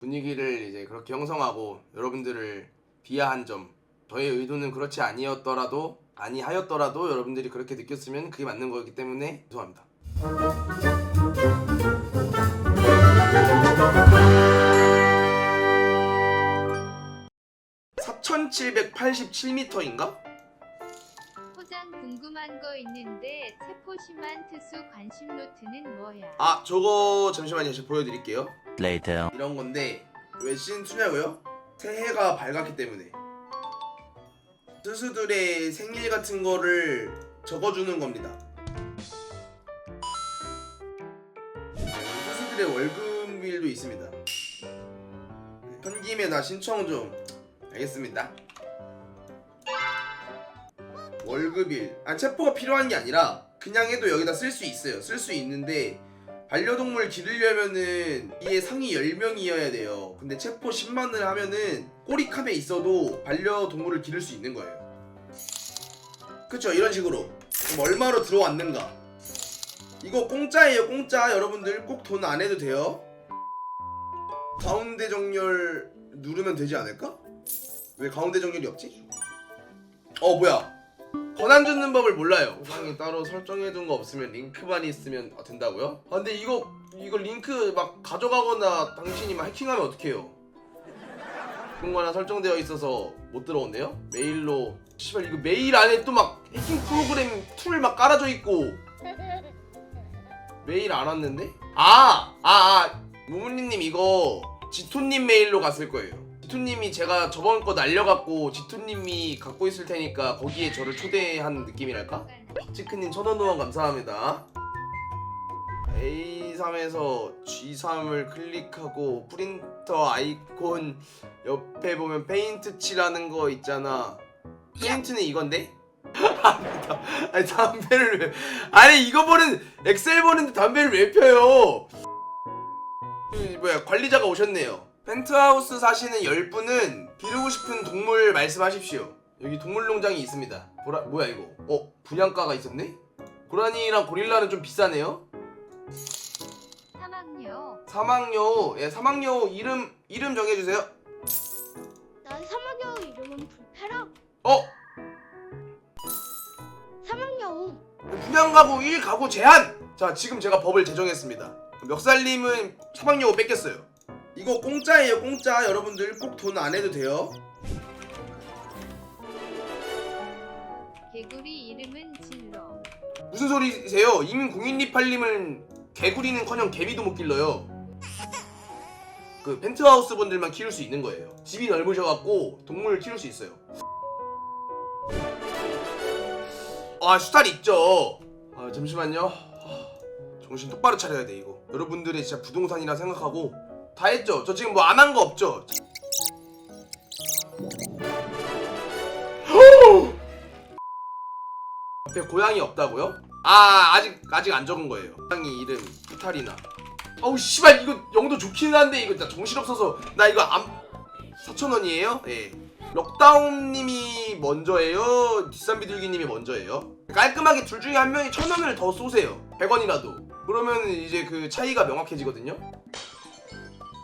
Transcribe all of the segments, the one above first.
분위기를 이제 그렇게 형성하고 여러분들을 비하한 점 저의 의도는 그렇지 아니었더라도 아니하였더라도 여러분들이 그렇게 느꼈으면 그게 맞는 거였기 때문에 죄송합니다. 4,787m인가? 궁금한 거 있는데 체포심한 특수 관심 노트는 뭐야? 아 저거 잠시만요. 제가 보여드릴게요. Later. 이런 건데 왜 시즌 2냐고요? 새해가 밝았기 때문에. 스스들의 생일 같은 거를 적어주는 겁니다. 스스들의 월급일도 있습니다. 현김에 나 신청 좀. 알겠습니다 월급일 아 체포가 필요한 게 아니라 그냥 해도 여기다 쓸 수 있어요 쓸 수 있는데 반려동물 기르려면은 이게 상위 10명이어야 돼요. 근데 체포 10만을 하면은 꼬리캅에 있어도 반려동물을 기를 수 있는 거예요. 그쵸? 이런 식으로. 그럼 얼마로 들어왔는가? 이거 공짜예요, 공짜. 여러분들 꼭 돈 안 해도 돼요. 가운데 정렬 누르면 되지 않을까? 왜 가운데 정렬이 없지? 어, 뭐야? 권한 주는 법을 몰라요. 보상이 따로 설정해둔 거 없으면 링크만 있으면 아, 된다고요? 아, 근데 이거 이거 링크 막 가져가거나 당신이 막 해킹하면 어떡해요? 그런 거나 설정되어 있어서 못 들어온대요? 메일로 씨발 이거 메일 안에 또 막 해킹 프로그램 툴 막 깔아져 있고 메일 안 왔는데? 아! 아! 아! 무문리님 이거 지토님 메일로 갔을 거예요. 지토님이 제가 저번 거 날려갖고 지토님이 갖고 있을 테니까 거기에 저를 초대한 느낌이랄까? 박지크님 천원 후원 감사합니다. A3에서 G3을 클릭하고 프린터 아이콘 옆에 보면 페인트 칠하는 거 있잖아. 페인트는 이건데? 아니 담배를 왜 아니 이거 보는 엑셀 보는데 담배를 왜 펴요? 이 뭐야 관리자가 오셨네요. 펜트하우스 사시는 10분은 기르고 싶은 동물 말씀하십시오. 여기 동물농장이 있습니다. 보라, 뭐야 이거? 어 분양가가 있었네? 고라니랑 고릴라는 좀 비싸네요. 사막요. 사막여우, 예 사막여우 이름 이름 정해주세요. 난 사막여우 이름은 불패라. 어 사막여우. 분양가구 1 가구 제한. 자 지금 제가 법을 제정했습니다. 멱살님은 사막여우 뺏겼어요. 이거 공짜예요 공짜 여러분들 꼭 돈 안 해도 돼요. 개구리 이름은 진로. 무슨 소리세요? 이민 공인리팔님은 개구리는커녕 개미도 못 길러요. 그 펜트하우스 분들만 키울 수 있는 거예요. 집이 넓으셔갖고 동물을 키울 수 있어요. 아 수달 있죠. 아 잠시만요. 아, 정신 똑바로 차려야 돼 이거. 여러분들의 진짜 부동산이라 생각하고 다 했죠. 저 지금 뭐 안 한 거 없죠. 앞에 고양이 없다고요? 아 아직 아직 안 적은 거예요. 고양이 이름 카타리나. 아우 씨발 이거 영도 좋긴 한데 이거 진짜 정신 없어서 나 이거 안 4천 원이에요? 예. 럭다운님이 먼저예요. 뒷산비둘기님이 먼저예요. 깔끔하게 둘 중에 한 명이 천 원을 더 쏘세요. 100원이라도. 그러면 이제 그 차이가 명확해지거든요.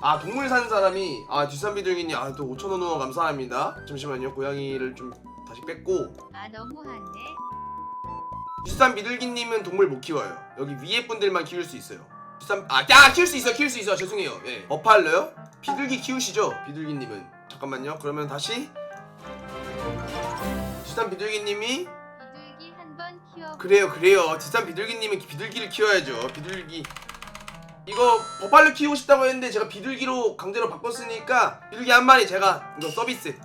아 동물 산 사람이 아 뒷산비둘기님 아 또 5천 원 후원 감사합니다. 잠시만요. 고양이를 좀 다시 뺐고 아 너무하네. 뒷산 비둘기님은 동물 못 키워요. 여기 위에 분들만 키울 수 있어요. 뒷산 아 야 키울 수 있어 키울 수 있어 죄송해요. 예. 어팔러요? 비둘기 키우시죠? 비둘기님은 잠깐만요. 그러면 다시 뒷산 비둘기님이 비둘기 한 번 키워. 그래요 그래요. 뒷산 비둘기님은 비둘기를 키워야죠. 비둘기 이거 버팔로 키우고 싶다고 했는데 제가 비둘기로 강제로 바꿨으니까 비둘기 한 마리 제가 이거 서비스.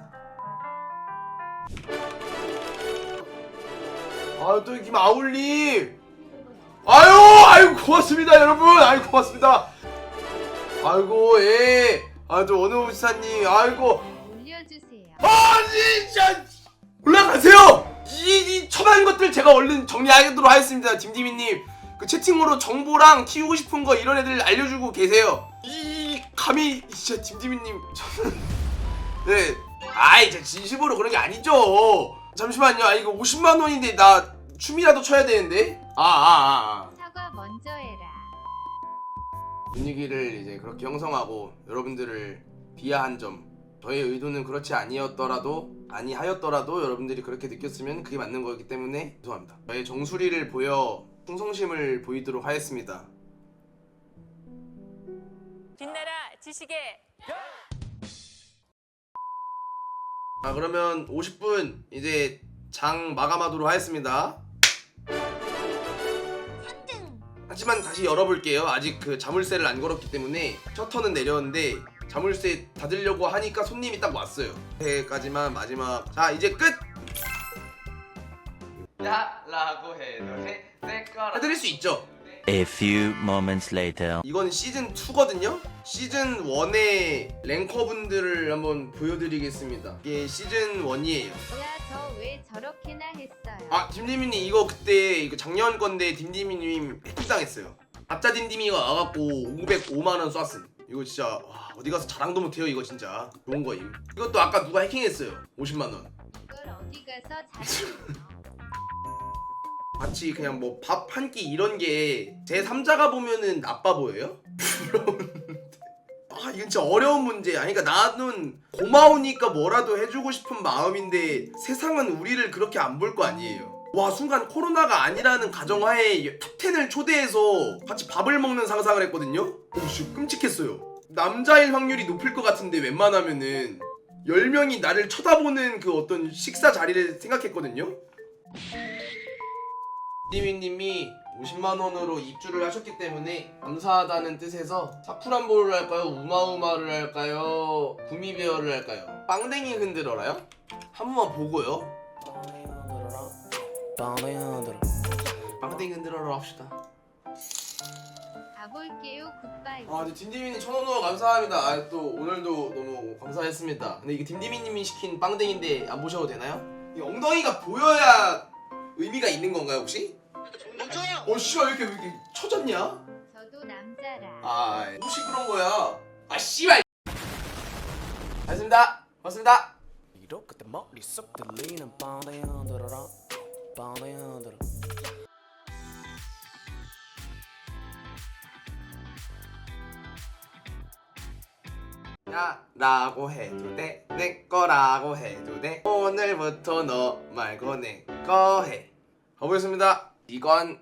아또 이렇게 아울님. 아유 아유 고맙습니다 여러분. 아유 고맙습니다. 아이고 예아저 원우 지사님 아이고. 올려주세요. 아 진짜. 올라가세요. 이, 이 천한 것들 제가 얼른 정리하도록 하겠습니다 dim디미님 그 채팅으로 정보랑 키우고 싶은 거 이런 애들 알려주고 계세요. 이 감히 진짜 dim디미님 저는 네. 아이 저 진심으로 그런 게 아니죠. 잠시만요. 아 이거 50만 원인데 나 춤이라도 춰야 되는데. 아 아, 아, 아. 사과 먼저 해라. 분위기를 이제 그렇게 형성하고 여러분들을 비하한 점. 저의 의도는 그렇지 아니었더라도 아니하였더라도 여러분들이 그렇게 느꼈으면 그게 맞는 거기 때문에 죄송합니다. 저의 정수리를 보여 충성심을 보이도록 하겠습니다. 빛나라 지식의 자 그러면 50분 이제 장 마감하도록 하겠습니다. 하지만 다시 열어볼게요. 아직 그 자물쇠를 안 걸었기 때문에 셔터는 내렸는데 자물쇠 닫으려고 하니까 손님이 딱 왔어요. 여기까지만 마지막. 자 이제 끝! 야 라고 해도 거라 해드릴 수 있죠 A few moments later. 이건 시즌 2거든요. 시즌 1의 랭커분들을 한번 보여드리겠습니다. 이게 시즌 1이에요. 뭐야 저 왜 저렇게나 했어요 아 딤디미님 이거 그때 이거 작년 건데 딤디미님 해킹당했어요. 가짜 딤디미가 와갖고 505만 원 쐈음. 이거 진짜 와, 어디 가서 자랑도 못해요 이거 진짜 좋은 거임. 이것도 아까 누가 해킹했어요. 50만 원. 이걸 어디 가서 자랑해요 같이 그냥 뭐 밥 한 끼 이런 게 제 3자가 보면은 나빠 보여요? 아 이건 진짜 어려운 문제야. 그러니까 나는 고마우니까 뭐라도 해주고 싶은 마음인데 세상은 우리를 그렇게 안 볼 거 아니에요. 와 순간 코로나가 아니라는 가정하에 탑10을 초대해서 같이 밥을 먹는 상상을 했거든요. 오씨 끔찍했어요. 남자일 확률이 높을 것 같은데 웬만하면은 10명이 나를 쳐다보는 그 어떤 식사 자리를 생각했거든요. 니미님이 50만 원으로 입주를 하셨기 때문에 감사하다는 뜻에서 사쿠란보를 할까요? 우마우마를 할까요? 구미베어를 할까요? 빵댕이 흔들어라요? 한 번만 보고요. 빵댕이 흔들어라 합시다. 가볼게요 굿바이 아, 근데 딘디미님 천원으로 감사합니다. 아, 또 오늘도 너무 감사했습니다. 근데 이게 딘디미님이 시킨 빵댕인데 안 보셔도 되나요? 이 엉덩이가 보여야 의미가 있는 건가요 혹시? 어, 씨발 왜 이렇게 왜 이렇게 처졌냐? 저도 남자라 아, 혹시 그런 거야? 아, 씨발. 알겠습니다. 고맙습니다. 이렇게 머리 쏙 들리는 빵댕이 흔들어라 빵댕이 흔들어 야 라고 해도 돼 내 거라고 해도 돼 오늘부터 너 말고 내 거 해 가보겠습니다 이건